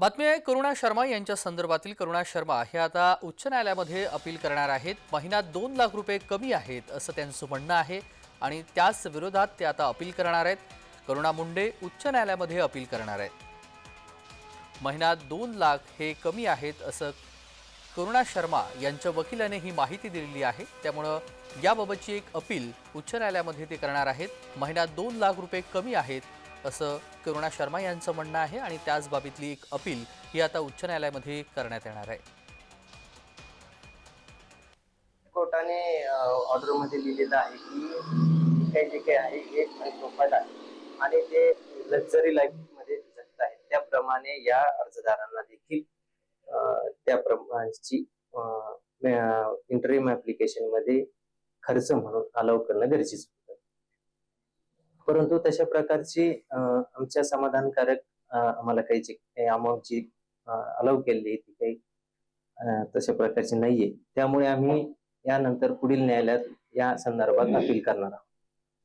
बातमी आहे करुणा शर्मा यांच्या संदर्भातील. करुणा शर्मा हे आता उच्च न्यायालयामध्ये अपील करणार आहेत. महिन्यात दोन लाख रुपये कमी आहेत असं त्यांचं म्हणणं आहे आणि त्याच विरोधात ते आता अपील करणार आहेत. करुणा मुंडे उच्च न्यायालयामध्ये अपील करणार आहेत. महिन्यात दोन लाख हे कमी आहेत असं करुणा शर्मा यांच्या वकिलाने ही माहिती दिलेली आहे. त्यामुळं याबाबतची एक अपील उच्च न्यायालयामध्ये ते करणार आहेत. महिन्यात दोन लाख रुपये कमी आहेत असं करुणा शर्मा यांचं म्हणणं आहे आणि त्याच बाबीतली एक अपील ही आता उच्च न्यायालयामध्ये करण्यात येणार आहे. कोर्टाने ऑर्डरमध्ये लिहिलेलं आहे की काही जे काही आहे हे प्रोफाईल आहे आणि ते लक्झरी लाईफमध्ये जगत आहेत त्याप्रमाणे या अर्जदारांना देखील त्या प्रमाणची इंटरव्ह्यू ऍप्लिकेशनमध्ये खर्च म्हणून अलाव करणं गरजेचं परंतु तशा प्रकारची आमच्या समाधानकारक आम्हाला काही जी काही अमाऊंट जी अलाव केलेली ती काही तशा प्रकारची नाहीये. त्यामुळे आम्ही यानंतर पुढील न्यायालयात या संदर्भात अपील करणार आहोत.